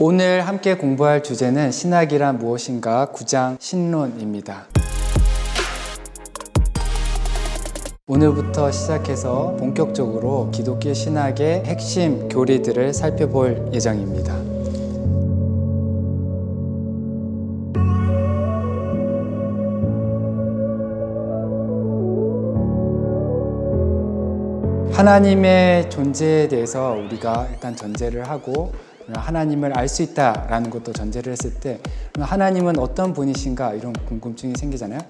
오늘 함께 공부할 주제는 신학이란 무엇인가 9장 신론입니다. 오늘부터 시작해서 본격적으로 기독교 신학의 핵심 교리들을 살펴볼 예정입니다. 하나님의 존재에 대해서 우리가 일단 전제를 하고 하나님을 알 수 있다라는 것도 전제를 했을 때 하나님은 어떤 분이신가 이런 궁금증이 생기잖아요.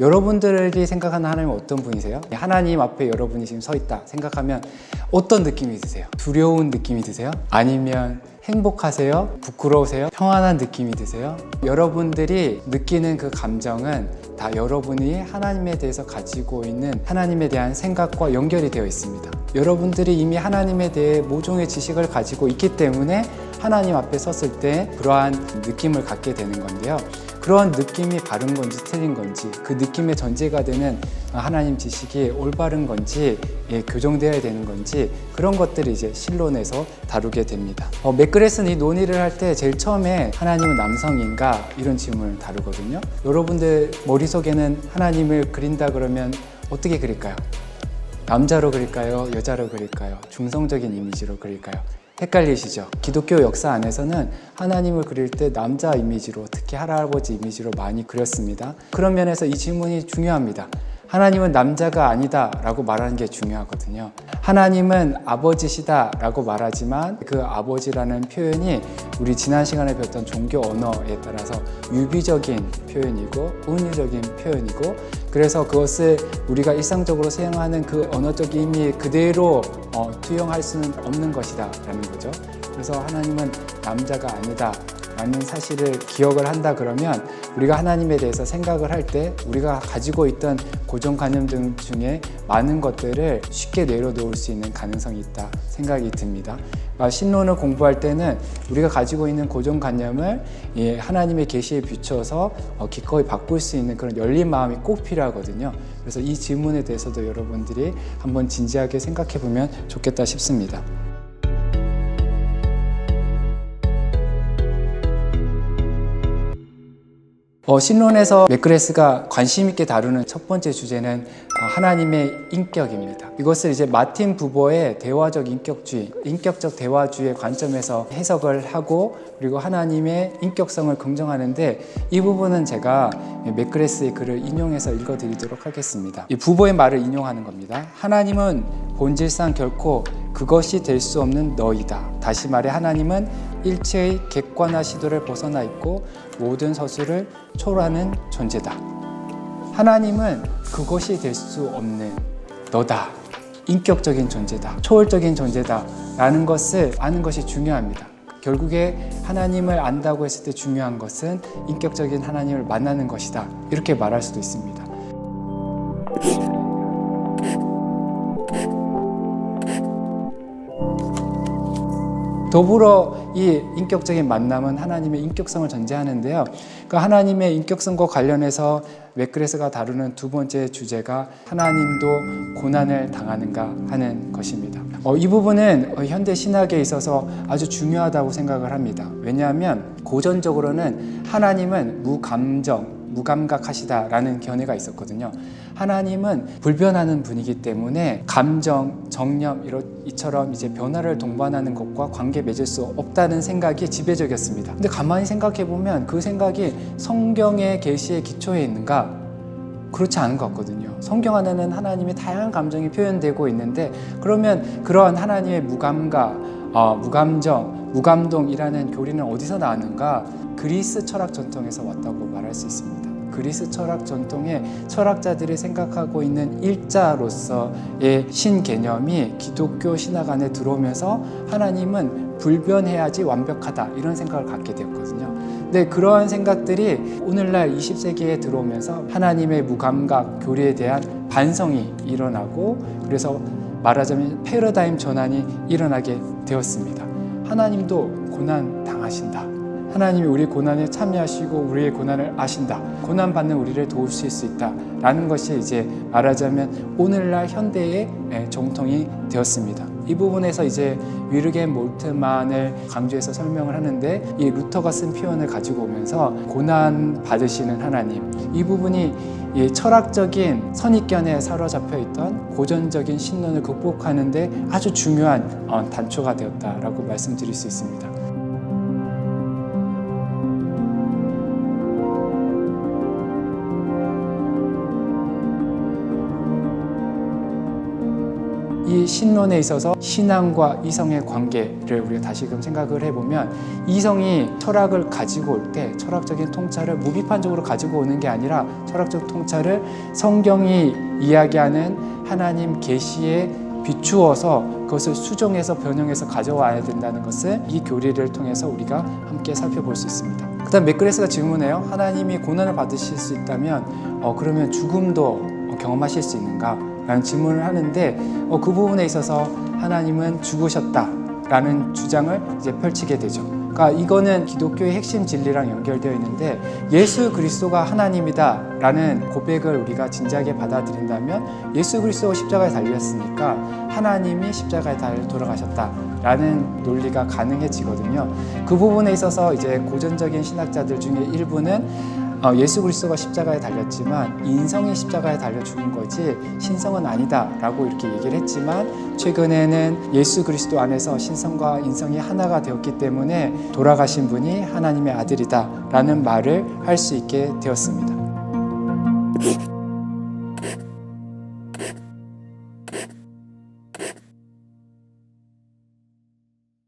여러분들이 생각하는 하나님은 어떤 분이세요? 하나님 앞에 여러분이 지금 서 있다 생각하면 어떤 느낌이 드세요? 두려운 느낌이 드세요? 아니면 행복하세요? 부끄러우세요? 평안한 느낌이 드세요? 여러분들이 느끼는 그 감정은 다 여러분이 하나님에 대해서 가지고 있는 하나님에 대한 생각과 연결이 되어 있습니다. 여러분들이 이미 하나님에 대해 모종의 지식을 가지고 있기 때문에 하나님 앞에 섰을 때 그러한 느낌을 갖게 되는 건데요. 그런 느낌이 바른 건지 틀린 건지 그 느낌의 전제가 되는 하나님 지식이 올바른 건지 예, 교정되어야 되는 건지 그런 것들을 이제 신론에서 다루게 됩니다. 어, 맥그레스는 이 논의를 할 때 제일 처음에 하나님은 남성인가 이런 질문을 다루거든요. 여러분들 머릿속에는 하나님을 그린다 그러면 어떻게 그릴까요? 남자로 그릴까요? 여자로 그릴까요? 중성적인 이미지로 그릴까요? 헷갈리시죠? 기독교 역사 안에서는 하나님을 그릴 때 남자 이미지로 특히 할아버지 이미지로 많이 그렸습니다. 그런 면에서 이 질문이 중요합니다. 하나님은 남자가 아니다 라고 말하는 게 중요하거든요. 하나님은 아버지시다 라고 말하지만 그 아버지라는 표현이 우리 지난 시간에 배웠던 종교 언어에 따라서 유비적인 표현이고 은유적인 표현이고 그래서 그것을 우리가 일상적으로 사용하는 그 언어적 의미 그대로 어, 투영할 수는 없는 것이다 라는 거죠. 그래서 하나님은 남자가 아니다 라는 사실을 기억을 한다 그러면 우리가 하나님에 대해서 생각을 할 때 우리가 가지고 있던 고정관념 등 중에 많은 것들을 쉽게 내려놓을 수 있는 가능성이 있다 생각이 듭니다. 그러니까 신론을 공부할 때는 우리가 가지고 있는 고정관념을 하나님의 계시에 비춰서 어, 기꺼이 바꿀 수 있는 그런 열린 마음이 꼭 필요하거든요. 그래서 이 질문에 대해서도 여러분들이 한번 진지하게 생각해 보면 좋겠다 싶습니다. 어, 신론에서 맥그레스가 관심 있게 다루는 첫 번째 주제는 어, 하나님의 인격입니다. 이것을 이제 마틴 부보의 대화적 인격주의, 인격적 대화주의 관점에서 해석을 하고 그리고 하나님의 인격성을 긍정하는데 이 부분은 제가 맥그레스의 글을 인용해서 읽어드리도록 하겠습니다. 이 부보의 말을 인용하는 겁니다. 하나님은 본질상 결코 그것이 될 수 없는 너이다. 다시 말해 하나님은 일체의 객관화 시도를 벗어나 있고 모든 서술을 초월하는 존재다. 하나님은 그것이 될 수 없는 너다. 인격적인 존재다. 초월적인 존재다. 라는 것을 아는 것이 중요합니다. 결국에 하나님을 안다고 했을 때 중요한 것은 인격적인 하나님을 만나는 것이다. 이렇게 말할 수도 있습니다. 더불어 이 인격적인 만남은 하나님의 인격성을 전제하는데요. 그 하나님의 인격성과 관련해서 맥그레스가 다루는 두 번째 주제가 하나님도 고난을 당하는가 하는 것입니다. 어, 이 부분은 현대 신학에 있어서 아주 중요하다고 생각을 합니다. 왜냐하면 고전적으로는 하나님은 무감정, 무감각하시다라는 견해가 있었거든요. 하나님은 불변하는 분이기 때문에 감정, 정념 이처럼 이제 변화를 동반하는 것과 관계 맺을 수 없다는 생각이 지배적이었습니다. 근데 가만히 생각해 보면 그 생각이 성경의 계시에 기초해 있는가? 그렇지 않은 것 같거든요. 성경 안에는 하나님의 다양한 감정이 표현되고 있는데 그러면 그러한 하나님의 무감각, 어, 무감정, 무감동이라는 교리는 어디서 나왔는가? 그리스 철학 전통에서 왔다고 말할 수 있습니다. 그리스 철학 전통의 철학자들이 생각하고 있는 일자로서의 신 개념이 기독교 신학 안에 들어오면서 하나님은 불변해야지 완벽하다 이런 생각을 갖게 되었거든요. 근데 그러한 생각들이 오늘날 20세기에 들어오면서 하나님의 무감각 교리에 대한 반성이 일어나고 그래서 말하자면 패러다임 전환이 일어나게 되었습니다. 하나님도 고난 당하신다. 하나님이 우리 고난에 참여하시고 우리의 고난을 아신다. 고난 받는 우리를 도우실 수 있다 라는 것이 이제 말하자면 오늘날 현대의 정통이 되었습니다. 이 부분에서 이제 위르겐 몰트만을 강조해서 설명을 하는데 이 루터가 쓴 표현을 가지고 오면서 고난 받으시는 하나님 이 부분이 이 철학적인 선입견에 사로잡혀 있던 고전적인 신론을 극복하는데 아주 중요한 어, 단초가 되었다라고 말씀드릴 수 있습니다. 이 신론에 있어서 신앙과 이성의 관계를 우리가 다시금 생각을 해보면 이성이 철학을 가지고 올 때 철학적인 통찰을 무비판적으로 가지고 오는 게 아니라 철학적 통찰을 성경이 이야기하는 하나님 계시에 비추어서 그것을 수정해서 변형해서 가져와야 된다는 것을 이 교리를 통해서 우리가 함께 살펴볼 수 있습니다. 그다음 맥그레스가 질문해요. 하나님이 고난을 받으실 수 있다면 어, 그러면 죽음도 경험하실 수 있는가? 라는 질문을 하는데 어, 그 부분에 있어서 하나님은 죽으셨다 라는 주장을 이제 펼치게 되죠. 그러니까 이거는 기독교의 핵심 진리랑 연결되어 있는데 예수 그리스도가 하나님이다 라는 고백을 우리가 진지하게 받아들인다면 예수 그리스도가 십자가에 달렸으니까 하나님이 십자가에 달려 돌아가셨다 라는 논리가 가능해지거든요. 그 부분에 있어서 이제 고전적인 신학자들 중에 일부는 어, 예수 그리스도가 십자가에 달렸지만 인성이 십자가에 달려 죽은 거지 신성은 아니다라고 이렇게 얘기를 했지만 최근에는 예수 그리스도 안에서 신성과 인성이 하나가 되었기 때문에 돌아가신 분이 하나님의 아들이다라는 말을 할 수 있게 되었습니다.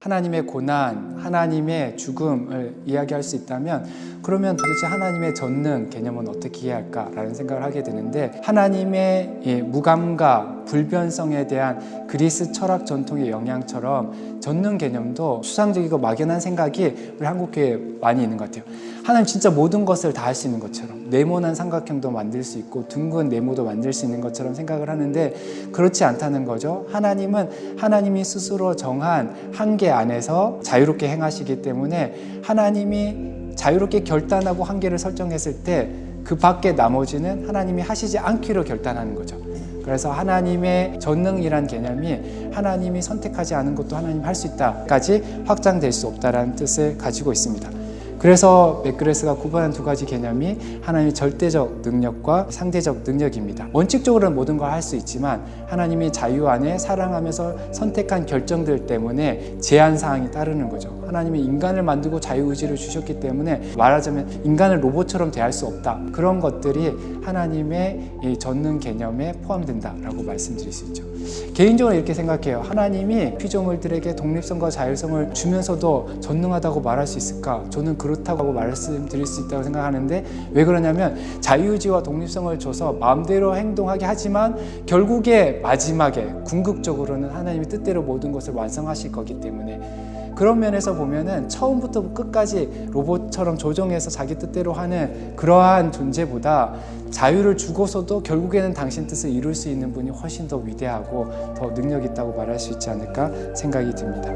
하나님의 고난, 하나님의 죽음을 이야기할 수 있다면 그러면 도대체 하나님의 전능 개념은 어떻게 이해할까라는 생각을 하게 되는데 하나님의 무감과 불변성에 대한 그리스 철학 전통의 영향처럼 전능 개념도 수상적이고 막연한 생각이 우리 한국 교회에 많이 있는 것 같아요. 하나님 진짜 모든 것을 다 할 수 있는 것처럼 네모난 삼각형도 만들 수 있고 둥근 네모도 만들 수 있는 것처럼 생각을 하는데 그렇지 않다는 거죠. 하나님은 하나님이 스스로 정한 한계 안에서 자유롭게 행하시기 때문에 하나님이 자유롭게 결단하고 한계를 설정했을 때 그 밖에 나머지는 하나님이 하시지 않기로 결단하는 거죠. 그래서 하나님의 전능이란 개념이 하나님이 선택하지 않은 것도 하나님 할 수 있다까지 확장될 수 없다라는 뜻을 가지고 있습니다. 그래서 맥그레스가 구분한 두 가지 개념이 하나님의 절대적 능력과 상대적 능력입니다. 원칙적으로는 모든 걸 할 수 있지만 하나님이 자유 안에 사랑하면서 선택한 결정들 때문에 제한 사항이 따르는 거죠. 하나님이 인간을 만들고 자유 의지를 주셨기 때문에 말하자면 인간을 로봇처럼 대할 수 없다. 그런 것들이 하나님의 이 전능 개념에 포함된다라고 말씀드릴 수 있죠. 개인적으로 이렇게 생각해요. 하나님이 피조물들에게 독립성과 자율성을 주면서도 전능하다고 말할 수 있을까? 저는 그 렇다고 말씀드릴 수 있다고 생각하는데 왜 그러냐면 자유의지와 독립성을 줘서 마음대로 행동하게 하지만 결국에 마지막에 궁극적으로는 하나님이 뜻대로 모든 것을 완성하실 거기 때문에 그런 면에서 보면은 처음부터 끝까지 로봇처럼 조정해서 자기 뜻대로 하는 그러한 존재보다 자유를 주고서도 결국에는 당신 뜻을 이룰 수 있는 분이 훨씬 더 위대하고 더 능력 있다고 말할 수 있지 않을까 생각이 듭니다.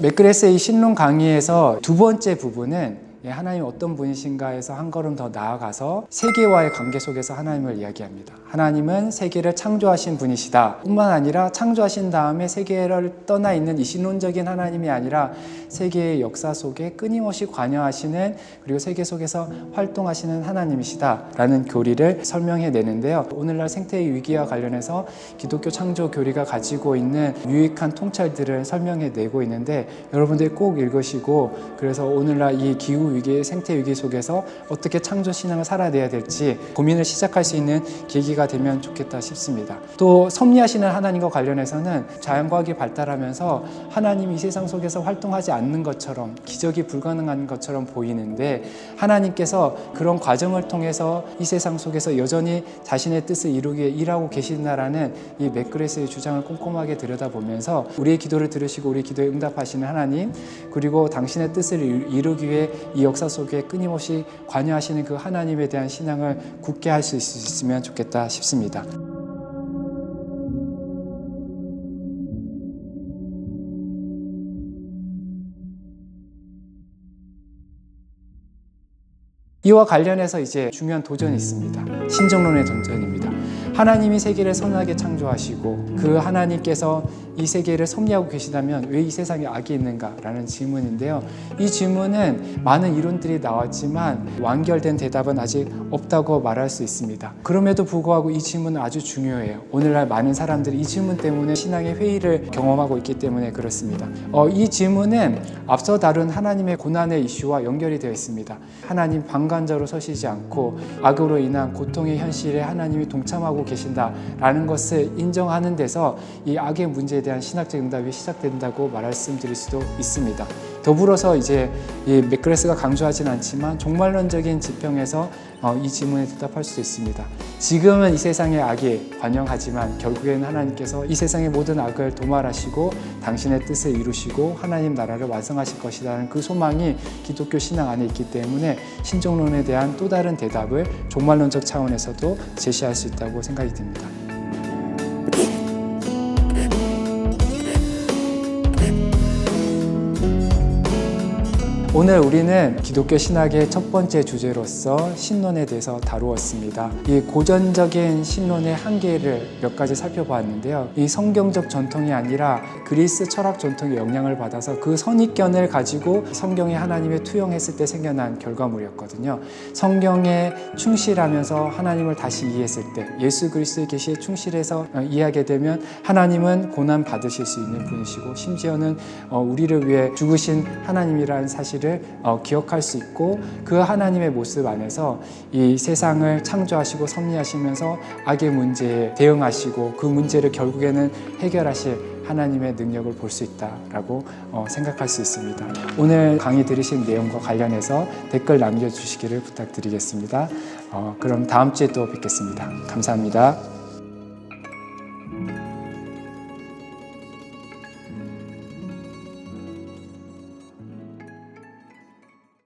맥그레스의 신론 강의에서 두 번째 부분은 예, 하나님 어떤 분이신가에서 한 걸음 더 나아가서 세계와의 관계 속에서 하나님을 이야기합니다. 하나님은 세계를 창조하신 분이시다. 뿐만 아니라 창조하신 다음에 세계를 떠나 있는 이 신론적인 하나님이 아니라 세계의 역사 속에 끊임없이 관여하시는 그리고 세계 속에서 활동하시는 하나님이시다. 라는 교리를 설명해 내는데요. 오늘날 생태의 위기와 관련해서 기독교 창조 교리가 가지고 있는 유익한 통찰들을 설명해 내고 있는데 여러분들이 꼭 읽으시고 그래서 오늘날 이 기후 위기, 생태 위기 속에서 어떻게 창조 신앙을 살아내야 될지 고민을 시작할 수 있는 계기가 되면 좋겠다 싶습니다. 또 섭리하시는 하나님과 관련해서는 자연과학이 발달하면서 하나님이 이 세상 속에서 활동하지 않는 것처럼 기적이 불가능한 것처럼 보이는데 하나님께서 그런 과정을 통해서 이 세상 속에서 여전히 자신의 뜻을 이루기 위해 일하고 계신다라는 이 맥그레스의 주장을 꼼꼼하게 들여다보면서 우리의 기도를 들으시고 우리 기도에 응답하시는 하나님 그리고 당신의 뜻을 이루기 위해 이 역사 속에 끊임없이 관여하시는 그 하나님에 대한 신앙을 굳게 할 수 있으면 좋겠다 싶습니다. 이와 관련해서 이제 중요한 도전이 있습니다. 신정론의 도전입니다. 하나님이 세계를 선하게 창조하시고 그 하나님께서 이 세계를 섭리하고 계시다면 왜 이 세상에 악이 있는가라는 질문인데요. 이 질문은 많은 이론들이 나왔지만 완결된 대답은 아직 없다고 말할 수 있습니다. 그럼에도 불구하고 이 질문은 아주 중요해요. 오늘날 많은 사람들이 이 질문 때문에 신앙의 회의를 경험하고 있기 때문에 그렇습니다. 어, 이 질문은 앞서 다룬 하나님의 고난의 이슈와 연결이 되어 있습니다. 하나님 방관자로 서시지 않고 악으로 인한 고통의 현실에 하나님이 동참하고 계신다라는 것을 인정하는 데서 이 악의 문제에 대한 신학적 응답이 시작된다고 말씀드릴 수도 있습니다. 더불어서 이제 이 맥그레스가 강조하진 않지만 종말론적인 지평에서 어, 이 질문에 대답할 수도 있습니다. 지금은 이 세상의 악이 관영하지만 결국에는 하나님께서 이 세상의 모든 악을 도말하시고 당신의 뜻을 이루시고 하나님 나라를 완성하실 것이라는 그 소망이 기독교 신앙 안에 있기 때문에 신종론에 대한 또 다른 대답을 종말론적 차원에서도 제시할 수 있다고 생각이 듭니다. 오늘 우리는 기독교 신학의 첫 번째 주제로서 신론에 대해서 다루었습니다. 이 고전적인 신론의 한계를 몇 가지 살펴보았는데요. 이 성경적 전통이 아니라 그리스 철학 전통의 영향을 받아서 그 선입견을 가지고 성경에 하나님을 투영했을 때 생겨난 결과물이었거든요. 성경에 충실하면서 하나님을 다시 이해했을 때 예수 그리스도의 계시에 충실해서 어, 이해하게 되면 하나님은 고난 받으실 수 있는 분이시고 심지어는 어, 우리를 위해 죽으신 하나님이라는 사실을 어, 기억할 수 있고 그 하나님의 모습 안에서 이 세상을 창조하시고 섭리하시면서 악의 문제에 대응하시고 그 문제를 결국에는 해결하실 하나님의 능력을 볼 수 있다라고 어, 생각할 수 있습니다. 오늘 강의 들으신 내용과 관련해서 댓글 남겨주시기를 부탁드리겠습니다. 어, 그럼 다음 주에 또 뵙겠습니다. 감사합니다.